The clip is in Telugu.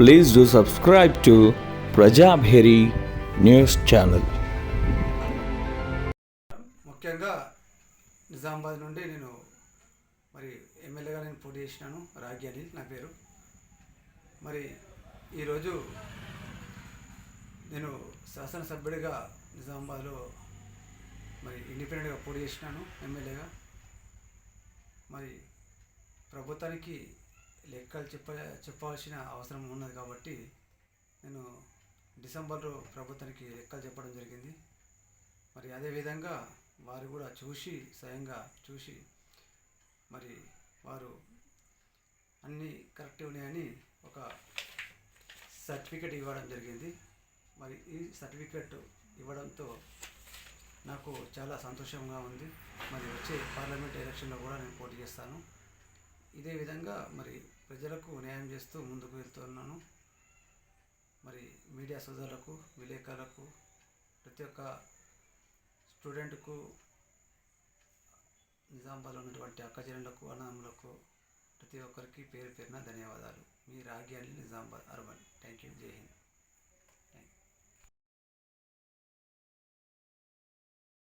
Please do subscribe to Prajabheri news channel. ముఖ్యంగా నిజామాబాద్ నుండి నేను మరి ఎమ్మెల్యేగా నేను పోటీ చేసినాను రాగి అని నా పేరు. మరి ఈరోజు నేను శాసనసభ్యుడిగా నిజామాబాద్లో మరి ఇండిపెండెంట్గా పోటీ చేసినాను ఎమ్మెల్యేగా. మరి ప్రభుత్వానికి లెక్కలు చెప్ప చెప్పాల్సిన అవసరం ఉన్నది కాబట్టి నేను డిసెంబర్లో ప్రభుత్వానికి లెక్కలు చెప్పడం జరిగింది. మరి అదేవిధంగా వారు కూడా చూసి స్వయంగా చూసి మరి వారు అన్నీ కరెక్ట్ ఉన్నాయని ఒక సర్టిఫికెట్ ఇవ్వడం జరిగింది. మరి ఈ సర్టిఫికెట్ ఇవ్వడంతో నాకు చాలా సంతోషంగా ఉంది. మరి వచ్చే పార్లమెంట్ ఎలక్షన్లో కూడా నేను పోటీ చేస్తాను. ఇదే విధంగా మరి ప్రజలకు న్యాయం చేస్తూ ముందుకు వెళ్తున్నాను మరి మీడియా సోదరులకు విలేకరులకు ప్రతి ఒక్క స్టూడెంట్కు నిజామాబాద్లో ఉన్నటువంటి అక్కచెల్లెళ్ళకు అన్నదమ్ములకు ప్రతి ఒక్కరికి పేరు పేరున ధన్యవాదాలు. మీ రాగి అని నిజామాబాద్ అర్బన్ థ్యాంక్ యూ జై హింద్.